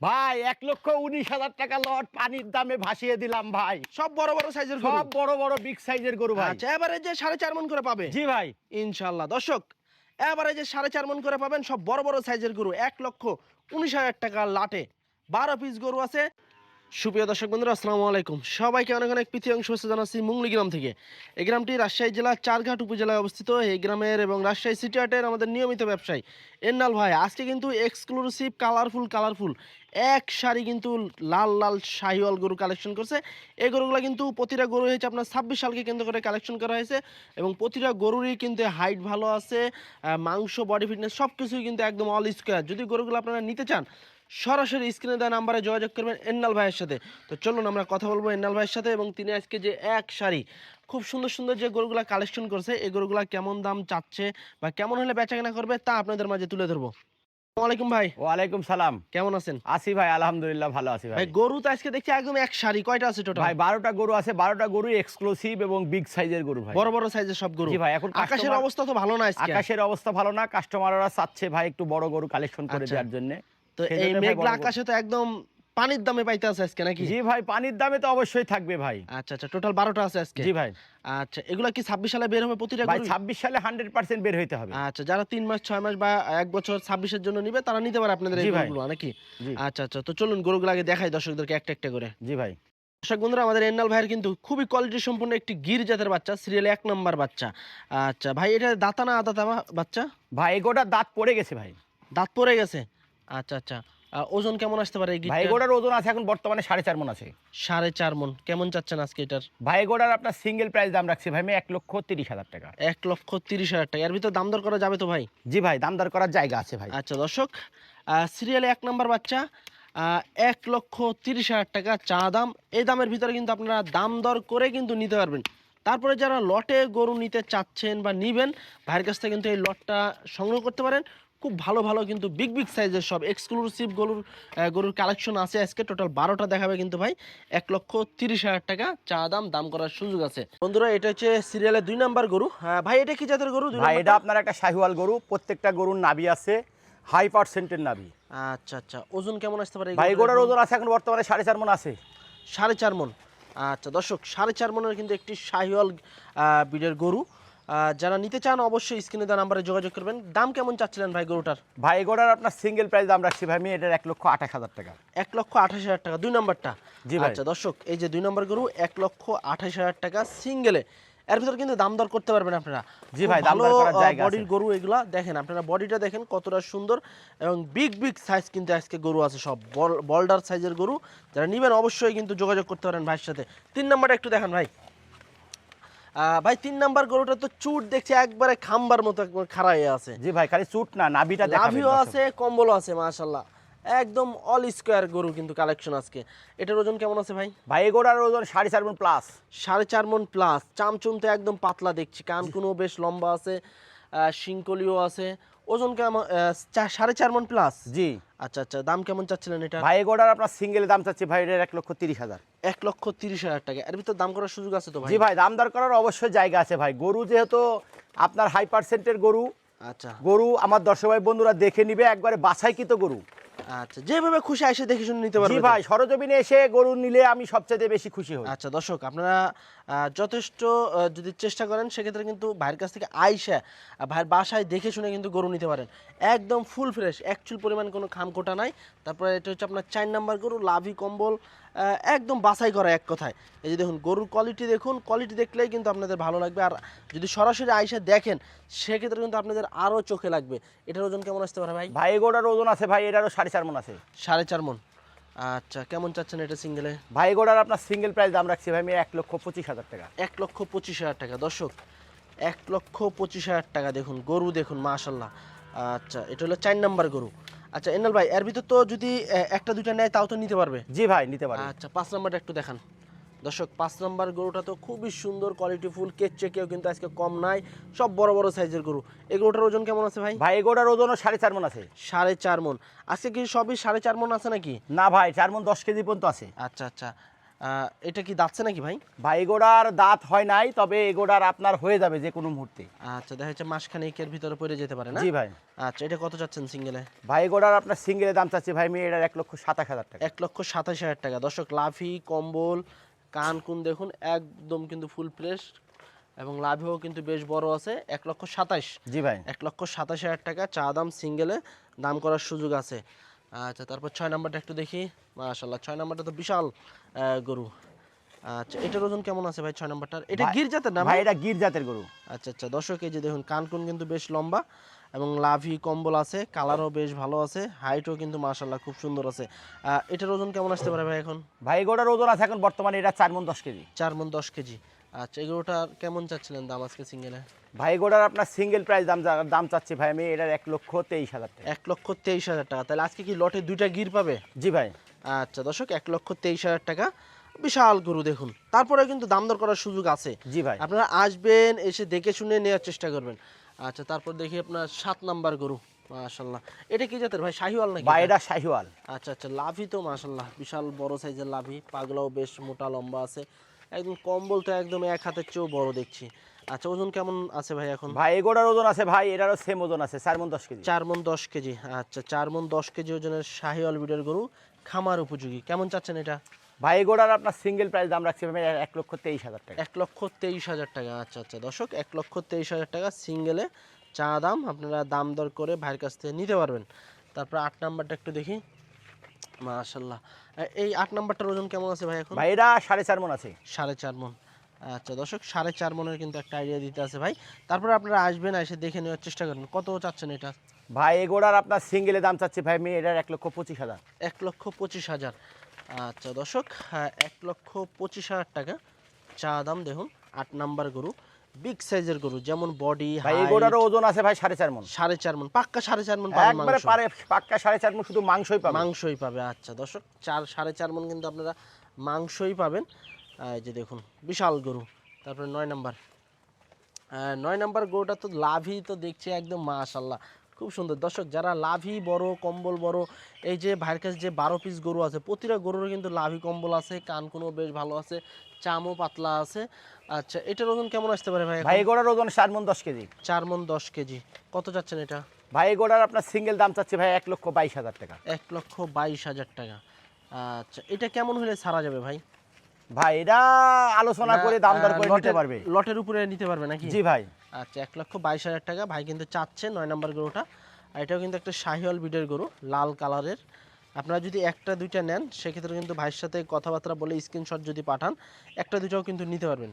ভাই এক লক্ষ উনিশ হাজার টাকা লট পানির দামে ভাসিয়ে দিলাম ভাই। সব বড় বড় সাইজের সব বড় বড় বিগ সাইজের গরু ভাই। আচ্ছা এবারে যে সাড়ে চার মন করে পাবে? জি ভাই। ইনশাল্লাহ দর্শক এবারে যে সাড়ে চার মন করে পাবেন সব বড় বড় সাইজের গরু। এক লক্ষ উনিশ হাজার টাকা লাটে। বারো পিস গরু আছে। সুপ্রিয় দর্শক বন্ধুরা, আসসালামু আলাইকুম। সবাইকে অনেক অনেক প্রীতি অংশ জানাচ্ছি মুংলি গ্রাম থেকে। এই গ্রামটি রাজশাহী জেলার চারঘাট উপজেলায় অবস্থিত। এই গ্রামের এবং রাজশাহী সিটি হাটের আমাদের নিয়মিত ব্যবসায়ী এন্নাল ভাই। আজকে কিন্তু এক্সক্লুসিভ কালারফুল কালারফুল এক সারি কিন্তু লাল লাল শাহিওয়াল গরু কালেকশন করছে। এই গরুগুলো কিন্তু প্রতিটা গরু হয়েছে আপনার ছাব্বিশ সালকে কেন্দ্র করে কালেকশন করা হয়েছে এবং প্রতিটা গরুরই কিন্তু হাইট ভালো আছে মাংস বডি ফিটনেস সব কিছুই কিন্তু একদম অল স্কোয়ার যদি গরুগুলো আপনারা নিতে চান সরাসরি স্ক্রিনে দেওয়া নাম্বারে যোগাযোগ করবেন এন্নাল ভাইয়ের সাথে। তো চলুন আমরা কথা বলব এন্নাল ভাইয়ের সাথে এবং তিনি আজকে যে এক সারি খুব সুন্দর সুন্দর যে গরুগুলা কালেকশন করছে এই গরুগুলা কেমন দাম চাচ্ছে বা কেমন হলে বেচাকেনা করবে তা আপনাদের মাঝে তুলে ধরবো। আলাইকুম ভাই। ওয়ালাইকুম সালাম। কেমন আছেন? আসি ভাই আলহামদুলিল্লাহ ভালো আছি ভাই ভাই। গরু তো আজকে দেখছি একদম এক সারি কয়টা আছে টোটাল ভাই বারোটা গরু আছে বারোটা গরু এক্সক্লুসিভ এবং বিগ সাইজের গরু ভাই। বড় বড় সাইজের সব গরু। জি ভাই এখন আকাশের অবস্থা তো ভালো না আজকে। আকাশের অবস্থা ভালো না কাস্টমাররা চাচ্ছে ভাই একটু বড় গরু কালেকশন করে আচ্ছা। দেওয়ার জন্য। তো এই মেঘলা আকাশে তো একদম পানির দামে পাইতে আছে আজকে নাকি? জি ভাই পানির দামে তো অবশ্যই থাকবে ভাই। আচ্ছা আচ্ছা টোটাল বারোটা আছে আজকে। জি ভাই। আচ্ছা এগুলা কি ছাব্বিশ সালে বের হবে প্রতিটা ভাই ছাব্বিশ সালে হান্ড্রেড পার্সেন্ট বের হইতে হবে। আচ্ছা যারা তিন মাস ছয় মাস বা এক বছর ছাব্বিশের জন্য নিবে তারা নিতে পারে আপনাদের এই। গরুগুলো নাকি? আচ্ছা আচ্ছা তো চলুন গরুগুলো আগে দেখাই দর্শকদেরকে একটা একটা করে। জি ভাই। দর্শক বন্ধুরা আমাদের এন্নাল ভাইয়ের কিন্তু খুবই কোয়ালিটি সম্পন্ন একটি গির জাতের বাচ্চা সিরিয়ালে এক নম্বর বাচ্চা। আচ্ছা ভাই এটা দাতা না আদাতা বাচ্চা? ভাই এগোটার দাঁত পড়ে গেছে ভাই। দাঁত পড়ে গেছে? আচ্ছা আচ্ছা। ওজন কেমন আসতে পারে এই ভাই গিরটার? এগোটার ওজন আছে এখন বর্তমানে সাড়ে চার মন আছে। সাড়ে চার মন। কেমন চাচ্ছেন আজকে এটার? ভাই আপনার সিঙ্গেল প্রাইস দাম রাখছি ভাই আমি এক লক্ষ তিরিশ হাজার টাকা। এক লক্ষ তিরিশ হাজার টাকা। এর ভিতর দাম দর করা যাবে তো ভাই? জি ভাই দাম দর করার জায়গা আছে ভাই। আচ্ছা দর্শক সিরিয়ালে এক নম্বর বাচ্চা আহ, এক লক্ষ তিরিশ হাজার টাকা চা দাম। এই দামের ভিতরে কিন্তু আপনারা দাম দর করে কিন্তু নিতে পারবেন। তারপরে যারা লটে গরু নিতে চাচ্ছেন বা নিবেন ভাইয়ের কাছ থেকে কিন্তু এই লটটা সংগ্রহ করতে পারেন। খুব ভালো ভালো কিন্তু বিগ বিগ সাইজের সব এক্সক্লুসিভ গরুর গরুর কালেকশন আছে আজকে। টোটাল বারোটা দেখাবে কিন্তু ভাই। এক লক্ষ তিরিশ হাজার টাকা চা দাম দাম করার সুযোগ আছে। বন্ধুরা এটা হচ্ছে সিরিয়ালের দুই নাম্বার গরু। ভাই এটা কি জাতের গরু? ভাই এটা আপনার একটা শাহিওয়াল গরু। প্রত্যেকটা গরুর নাভি আছে। হাই পার্সেন্টের নাভি। আচ্ছা আচ্ছা। ওজন কেমন আসতে পারে ভাই এগোটার ওজন আছে এখন বর্তমানে সাড়ে চার মন আছে। সাড়ে চার মন। আচ্ছা দর্শক সাড়ে চার মনের কিন্তু একটি শাহিওয়াল আহ, ব্রিডের গরু। যারা নিতে চান অবশ্যই স্ক্রিনে দেওয়া নাম্বারে যোগাযোগ করবেন। দাম কেমন চাচ্ছিলেন ভাই গরুটার? ভাই এগোটার আপনার সিঙ্গেল প্রাইস দাম রাখছি ভাই আমি এটার এক লক্ষ আঠাশ হাজার টাকা। এক লক্ষ আঠাশ হাজার টাকা দুই নম্বরটা? জি আচ্ছা দর্শক এই যে দুই নম্বর গরু এক লক্ষ আঠাশ হাজার টাকা সিঙ্গেলে এর ভিতর কিন্তু দাম দর করতে পারবেন আপনারা। জি ভাই, দাম দর করার জায়গা বডির গরু এগুলা দেখেন আপনারা বডিটা দেখেন কতটা সুন্দর এবং বিগ বিগ সাইজ কিন্তু আজকে গরু আছে সব। বল্ডার সাইজের গরু যারা নিবেন অবশ্যই কিন্তু যোগাযোগ করতে পারেন ভাইয়ের সাথে। তিন নাম্বারটা একটু দেখেন ভাই। ভাই তিন নাম্বার গরুটা তো চুট দেখছি একবারে খাম্বার মতো খাড়া হয়ে আছে। জি ভাই খালি চুট না নাভিটা নাভিও আছে কম্বলও আছে মাশাল্লাহ একদম অল স্কোয়ার গরু কিন্তু কালেকশন আজকে। এটার ওজন কেমন আছে ভাই? ভাই এগোটার ওজন সাড়ে চার মন প্লাস সাড়ে চার মন প্লাস চামচুমতে একদম পাতলা দেখছি কানকুনো বেশ লম্বা আছে শিংকলিও আছে। ওজন কেমন সাড়ে চার মন প্লাস জি। আচ্ছা আচ্ছা দাম কেমন চাচ্ছিলেন এটা? ভাই এগোটার আপনার সিঙ্গেল দাম চাচ্ছি ভাই এটার এক লক্ষ তিরিশ হাজার। এক লক্ষ তিরিশ হাজার টাকা। এর ভিতর দাম করার সুযোগ আছে তো ভাই? জি ভাই দাম দর করার অবশ্যই জায়গা আছে ভাই। গরু যেহেতু আপনার হাই পার্সেন্টের গরু আচ্ছা। গরু আমার দর্শক ভাই বন্ধুরা দেখে নিবে একবারে বাছাইকৃত গরু। আচ্ছা যেভাবে খুশি এসে দেখে শুনে নিতে জি পারবেন ভাই সরজমিনে এসে গরু নিলে আমি সবচেয়ে বেশি খুশি হই। আচ্ছা দর্শক আপনারা যথেষ্ট যদি চেষ্টা করেন সেক্ষেত্রে কিন্তু ভাইয়ের কাছ থেকে আইসা ভাইয়ের বাসায় দেখে শুনে কিন্তু গরু নিতে পারেন। একদম ফুল ফ্রেশ অ্যাকচুয়াল পরিমাণ কোনো খামকোটা নাই। তারপরে এটা হচ্ছে আপনার চার নাম্বার গরু লাভি কম্বল একদম বাছাই করা এক কথায়। এই যে দেখুন গরুর কোয়ালিটি দেখুন কোয়ালিটি দেখলেই কিন্তু আপনাদের ভালো লাগবে। আর যদি সরাসরি আইসা দেখেন সেক্ষেত্রে কিন্তু আপনাদের আরও চোখে লাগবে। এটার ওজন কেমন আসতে পারে ভাই? ভাই এগোটার ওজন আছে ভাই এটারও সাড়ে চার মন আছে। সাড়ে চার মন। আচ্ছা কেমন চাচ্ছেন এটা সিঙ্গেলে ভাই গোড়ার আপনার সিঙ্গেল প্রাইস দাম রাখছি ভাই আমি এক লক্ষ পঁচিশ হাজার টাকা। এক লক্ষ পঁচিশ হাজার টাকা। দর্শক এক লক্ষ পঁচিশ হাজার টাকা দেখুন গরু দেখুন মাশাল্লাহ আচ্ছা এটা হলো চার নাম্বার গরু। আচ্ছা এনাল ভাই এর ভিতর তো যদি একটা দুইটা নেয় তাও তো নিতে পারবে? জি ভাই নিতে পারবে। আচ্ছা পাঁচ নাম্বারটা একটু দেখান। দর্শক পাঁচ নম্বর গরুটা তো খুবই সুন্দর কোয়ালিটি ফুল কেচ চেকেও কিন্তু আজকে কম নাই সব বড় বড় সাইজের গরু। এই গরুটার ওজন কেমন আছে ভাই? ভাই এগোটার ওজনও সাড়ে চার মন আছে। সাড়ে চার মন। আজকে কি সবই সাড়ে চার মন আছে নাকি? না ভাই চার মন দশ কেজি পর্যন্ত আছে। আচ্ছা আচ্ছা। এটা কি দাচ্ছে নাকি ভাই? ভাই এগোড়ার দাঁত হয় নাই তবে এগোড়ার আপনার হয়ে যাবে যে কোনো মুহূর্তে। আচ্ছা দেখা যাচ্ছে মাসখানেকের ভিতরে পড়ে যেতে পারে না? জি ভাই। আচ্ছা এটা কত চাচ্ছেন সিঙ্গেলে ভাই এগোড়ার আপনার সিঙ্গেলের দাম চাচ্ছি ভাই মেয়ে এটার এক লক্ষ সাতাশ হাজার টাকা। এক লক্ষ সাতাশ হাজার টাকা। দর্শক লাফি কম্বল কান কুন দেখুন একদম কিন্তু ফুল ফ্রেশ এবং লাভেও কিন্তু বেশ বড় আছে এক লক্ষ সাতাশ। জি ভাই। এক লক্ষ সাতাশ হাজার টাকা চা দাম সিঙ্গেলে দাম করার সুযোগ আছে। আচ্ছা তারপর ছয় নাম্বারটা একটু দেখি। মাশাল্লাহ ছয় নাম্বারটা তো বিশাল গরু। আচ্ছা এটার ওজন কেমন আছে ভাই? ছয় নাম্বারটার। এটা গির জাতের না ভাই এটা গির জাতের গরু। আচ্ছা আচ্ছা দর্শক এই যে দেখুন কানকুন কিন্তু বেশ লম্বা এবং লাভি কম্বল আছে কালারও বেশ ভালো আছে হাইটও কিন্তু মাশাল্লাহ খুব সুন্দর আছে। এটার ওজন কেমন আসতে পারে ভাই এখন? ভাই এগোড়ার ওজন আছে এখন বর্তমানে এটা চার মন দশ কেজি। চার মন দশ কেজি। আচ্ছা এগুলোটার কেমন চাচ্ছিলেন দাম আজকে সিঙ্গেলে? ভাই এগোড়ার আপনার সিঙ্গেল প্রাইস দাম দাম চাচ্ছি ভাই আমি এটার এক লক্ষ তেইশ হাজার টাকা। এক লক্ষ তেইশ হাজার টাকা। তাহলে আজকে কি লটে দুইটা গির পাবে? জি ভাই। আচ্ছা দর্শক এক লক্ষ তেইশ হাজার টাকা। বিশাল গরু দেখুন। তারপরে কিন্তু দাম দর করার সুযোগ আছে। জি ভাই। আপনারা আসবেন এসে দেখে শুনে নেওয়ার চেষ্টা করবেন। আচ্ছা তারপর দেখি আপনার সাত নাম্বার গরু মাশাল্লাহ এটা কি জাতের ভাই শাহিওয়াল নাকি? ভাই এটা শাহিওয়াল। আচ্ছা আচ্ছা লাভি তো মাশাল্লাহ বিশাল বড় সাইজের লাভি পাগলাও বেশ মোটা লম্বা আছে। একদম কম্বল তো একদম এক হাতের চেয়েও বড় দেখছি। আচ্ছা ওজন কেমন আছে ভাই এখন? ভাই এগোড়ার ওজন আছে ভাই এটারও সেম ওজন আছে চার মন দশ কেজি। চার মন দশ কেজি আচ্ছা চার মন দশ কেজি ওজনের শাহিওয়াল বিডের গরু খামার উপযোগী। কেমন চাচ্ছেন এটা? ভাই এগোড়ার আপনার সিঙ্গেল প্রাইস দাম রাখছি ভাই এক লক্ষ তেইশ হাজার টাকা। এক লক্ষ তেইশ হাজার টাকা আচ্ছা আচ্ছা দর্শক এক লক্ষ তেইশ হাজার টাকা সিঙ্গেলে চা দাম আপনারা দাম দর করে ভাইয়ের কাছ থেকে নিতে পারবেন। তারপর আট নাম্বারটা একটু দেখি। মাশাল্লাহ এই আট নাম্বারটার ওজন কেমন আছে ভাই এখন? ভাই এটা সাড়ে চার মন আছে। সাড়ে চার মন। আচ্ছা দর্শক সাড়ে চার মনের কিন্তু একটা আইডিয়া দিতে আছে ভাই। তারপরে আপনারা আসবেন এসে দেখে নেওয়ার চেষ্টা করবেন। কত চাচ্ছেন এটা? ভাই এগোড়ার আপনার সিঙ্গেলের দাম চাচ্ছি ভাই মেয়ে এটার এক লক্ষ পঁচিশ হাজার। এক লক্ষ পঁচিশ হাজার। আচ্ছা দর্শক এক লক্ষ পঁচিশ হাজার টাকা চা দাম দেখুন আট নাম্বার গরু বিগ সাইজের গরু যেমন বডি এগোড়ারও ওজন আছে ভাই সাড়ে চার মন। সাড়ে চার মন পাক্কা সাড়ে চার মন একবারে পারে পাক্কা সাড়ে চার মন শুধু মাংসই পাবে। মাংসই পাবে আচ্ছা দর্শক চার সাড়ে চার মন কিন্তু আপনারা মাংসই পাবেন। এই যে দেখুন বিশাল গরু তারপরে নয় নাম্বার। নয় নাম্বার গরুটা তো লাভই তো দেখছি একদম মাশাল্লাহ খুব সুন্দর। দর্শক যারা লাভি বড় কম্বল বড় এই যে ভাইয়ের কাছে যে বারো পিস গরু আছে প্রতিটা গরুর কিন্তু লাভি কম্বল আছে কান কোনো বেশ ভালো আছে চামও পাতলা আছে। আচ্ছা এটার ওজন কেমন আসতে পারে ভাই ভাই এগোড়ার ওজন চার মন দশ কেজি। চার মন দশ কেজি। কত যাচ্ছেন এটা? ভাই এগোড়ার আপনার সিঙ্গেল দাম চাচ্ছি ভাই এক লক্ষ বাইশ হাজার টাকা। এক লক্ষ বাইশ হাজার টাকা। আচ্ছা এটা কেমন হলে ছাড়া যাবে ভাই? ভাই এটা আলোচনা করে দাম দর করে নিতে পারবে। লটের উপরে নিতে পারবে নাকি? জি ভাই। আচ্ছা এক লক্ষ বাইশ হাজার টাকা। ভাই কিন্তু চাচ্ছে নয় নম্বর গরুটা। আর এটাও কিন্তু একটা শাহিওয়াল বিডের গরু লাল কালারের। আপনারা যদি একটা দুইটা নেন সেক্ষেত্রে কিন্তু ভাইয়ের সাথে কথাবার্তা বলে স্ক্রিনশট যদি পাঠান একটা দুইটাও কিন্তু নিতে পারবেন।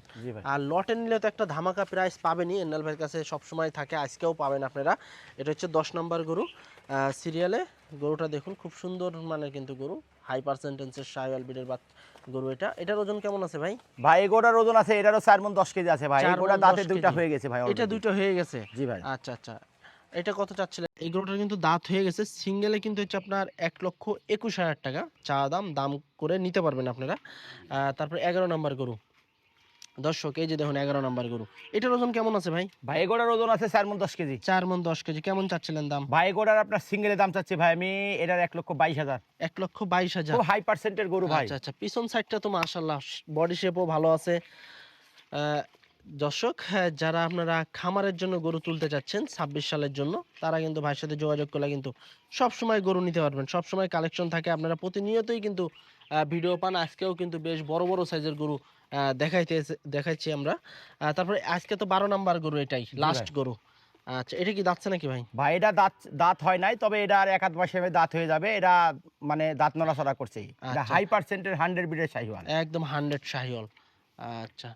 আর লটে নিলে তো একটা ধামাকা প্রাইস পাবেনই। এন্নাল ভাইয়ের কাছে সবসময় থাকে আজকেও পাবেন আপনারা। এটা হচ্ছে দশ নম্বর গরু। সিরিয়ালে গরুটা দেখুন খুব সুন্দর মানের কিন্তু গরু। হাই পার্সেন্টেন্সের শাহিওয়াল বিডের বাত গরু এটা। এটার ওজন কেমন আছে ভাই? ভাই এগোটার ওজন আছে এটারও চার মন দশ কেজি আছে ভাই। চার দাঁতে দুইটা হয়ে গেছে ভাই এটা। দুইটা হয়ে গেছে? জি ভাই। আচ্ছা আচ্ছা। এটা কত চাচ্ছিলেন? এই গরুটার কিন্তু দাঁত হয়ে গেছে। সিঙ্গেলে কিন্তু হচ্ছে আপনার এক লক্ষ একুশ হাজার টাকা। চা দাম দাম করে নিতে পারবেন আপনারা। তারপর এগারো নম্বর গরু। দর্শক এই যে দেখুন এগারো নম্বর গরু। এটার ওজন কেমন আছে ভাই? ভাই এগোড়ার ওজন আছে চার মন দশ কেজি। চার মন দশ কেজি। কেমন চাচ্ছিলেন দাম? ভাই এগোড়ার আপনার সিঙ্গেলের দাম চাচ্ছি ভাই আমি এটার এক লক্ষ বাইশ হাজার। এক লক্ষ বাইশ হাজার। হাই পার্সেন্টের গরু ভাই। আচ্ছা আচ্ছা পিছন সাইডটা তো মাশাল্লাহ বডি শেপও ভালো আছে। দর্শক হ্যাঁ, যারা আপনারা খামারের জন্য গরু তুলতে চাচ্ছেন ছাব্বিশ সালের জন্য তারা কিন্তু ভাইয়ের সাথে যোগাযোগ করলে কিন্তু সবসময় গরু নিতে পারবেন। সব সময় কালেকশন থাকে। আপনারা প্রতিনিয়তই কিন্তু ভিডিও পান। আজকেও কিন্তু বেশ বড় বড় সাইজের গরু দেখাইতে দেখাইছি আমরা। তারপরে আজকে তো বারো নাম্বার গরু এটাই লাস্ট গরু। আচ্ছা এটা কি যাচ্ছে নাকি ভাই? ভাই এটা দাঁত দাঁত হয় নাই তবে এটা আর এক আধ মাসে দাঁত হয়ে যাবে। এটা মানে দাঁত নড়াচড়া করছে। এটা। হাই পার্সেন্টের হান্ড্রেড বিডের শাহিওয়াল। একদম হান্ড্রেড শাহিওল আচ্ছা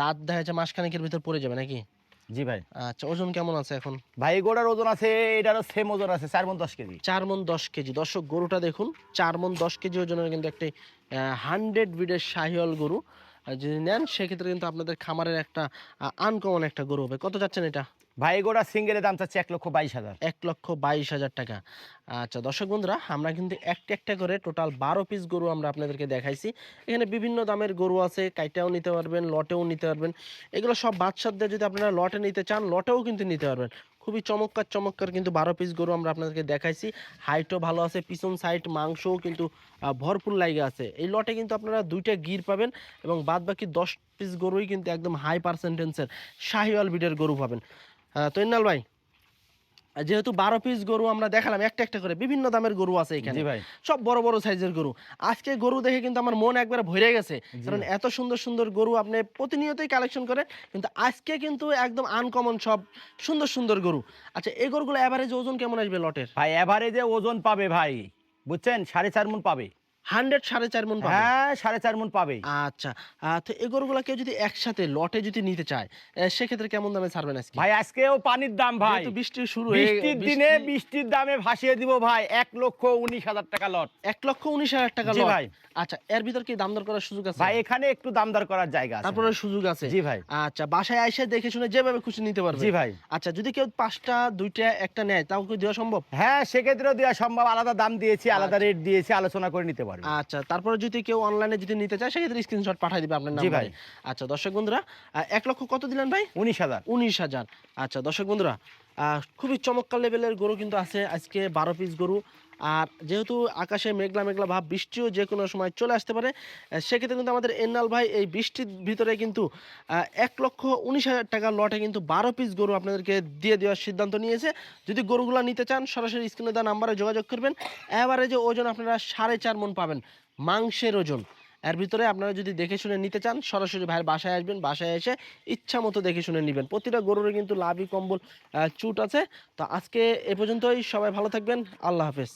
দাঁত দেখা যাচ্ছে মাসখানেকের ভিতর পড়ে যাবে নাকি? জি ভাই। আচ্ছা ওজন কেমন আছে এখন? ভাই গোড়ার ওজন আছে এটারও সেম ওজন আছে চার মন দশ কেজি। চার মন দশ কেজি। দর্শক গরুটা দেখুন চার মন দশ কেজি ওজনের কিন্তু একটি হান্ড্রেড ব্রিডের শাহিওল গরু। যদি নেন সেক্ষেত্রে কিন্তু আপনাদের খামারের একটা আনকমন একটা গরু হবে। কত যাচ্ছেন এটা? ভাই এগোড়া সিঙ্গেলের দাম চাচ্ছে এক লক্ষ বাইশ হাজার। এক লক্ষ বাইশ হাজার টাকা। আচ্ছা দর্শক বন্ধুরা আমরা কিন্তু একটা একটা করে টোটাল বারো পিস গরু আমরা আপনাদেরকে দেখাইছি। এখানে বিভিন্ন দামের গরু আছে কাইটাও নিতে পারবেন লটেও নিতে পারবেন। এগুলো সব বাদশাদের যদি আপনারা লটে নিতে চান লটেও কিন্তু নিতে পারবেন। খুবই চমৎকার চমৎকার কিন্তু বারো পিস গরু আমরা আপনাদেরকে দেখাইছি। হাইটও ভালো আছে, পিছন সাইড মাংসও কিন্তু ভরপুর লাইগে আছে। এই লটে কিন্তু আপনারা দুইটা গির পাবেন এবং বাদ বাকি দশ পিস গরুই কিন্তু একদম হাই পার্সেন্টেন্সের শাহিওয়াল বিটের গরু পাবেন। তৈনাল ভাই যেহেতু বারো পিস গরু আমরা দেখালাম একটা একটা করে বিভিন্ন দামের গরু আছে এখানে। ভাই। সব বড় বড় সাইজের গরু। আজকে গরু দেখে কিন্তু আমার মন একবার ভরে গেছে। কারণ এত সুন্দর সুন্দর গরু আপনি প্রতিনিয়তই কালেকশন করে কিন্তু আজকে কিন্তু একদম আনকমন সব সুন্দর সুন্দর গরু। আচ্ছা এই গরুগুলো অ্যাভারেজ ওজন কেমন আসবে লটের? ভাই অ্যাভারেজে ওজন পাবে ভাই। বুঝছেন? সাড়ে চার মন পাবে। হান্ড্রেড সাড়ে চার মন হ্যাঁ সাড়ে চার মন পাবে আচ্ছা তো এই গরুগুলো কেউ যদি একসাথে লটে যদি নিতে চায় সেক্ষেত্রে কেমন দামে ছাড়বেন আজকে? ভাই আজকেও পানির দাম ভাই। বৃষ্টি শুরু বৃষ্টির দিনে বৃষ্টির দামে ভাসিয়ে দিব ভাই এক লক্ষ উনিশ হাজার টাকা লট। এক লক্ষ উনিশ হাজার টাকা লট। ভাই। আচ্ছা এর ভিতর কি দাম দর করার সুযোগ আছে? ভাই এখানে একটু দাম দর করার জায়গা আছে। তারপরে সুযোগ আছে। জি ভাই। আচ্ছা বাসায় এসে দেখে শুনে যেভাবে খুশি নিতে পারবে। জি ভাই। আচ্ছা যদি কেউ পাঁচটা দুইটা একটা নেয় তাও কি দেওয়া সম্ভব? হ্যাঁ সেক্ষেত্রেও দেওয়া সম্ভব। আলাদা দাম দিয়েছি আলাদা রেট দিয়েছি আলোচনা করে নিতে পারবে। আচ্ছা তারপরে যদি কেউ অনলাইনে যদি নিতে চায় সেক্ষেত্রে স্ক্রিনশট পাঠিয়ে দিবে আপনার জি ভাই। আচ্ছা দর্শক বন্ধুরা এক লক্ষ কত দিলেন ভাই? উনিশ হাজার। উনিশ হাজার। আচ্ছা দর্শক বন্ধুরা আহ, খুবই চমৎকার লেভেলের গরু কিন্তু আছে। আজকে বারো পিস গরু। আর যেহেতু আকাশে মেঘলা মেঘলা ভাব, বৃষ্টিও যে কোনো সময় চলে আসতে পারে সেক্ষেত্রে কিন্তু আমাদের এন্নাল ভাই এই বৃষ্টির ভিতরে কিন্তু এক লক্ষ উনিশ হাজার টাকা লটে কিন্তু বারো পিস গরু আপনাদেরকে দিয়ে দেওয়ার সিদ্ধান্ত নিয়েছে। যদি গরুগুলো নিতে চান, সরাসরি স্ক্রিনে দেওয়া নাম্বারে যোগাযোগ করবেন। এবারে যে ওজন আপনারা সাড়ে চার মন পাবেন, মাংসের ওজন। এর ভিতরে আপনারা যদি দেখে শুনে নিতে চান, সরাসরি ভাইয়ের বাসায় আসবেন, বাসায় এসে ইচ্ছা মতো দেখে শুনে নেবেন। প্রতিটা গরুরে কিন্তু লাভই, কম্বল চুট আছে। তো আজকে এ পর্যন্তই, সবাই ভালো থাকবেন, আল্লাহ হাফেজ।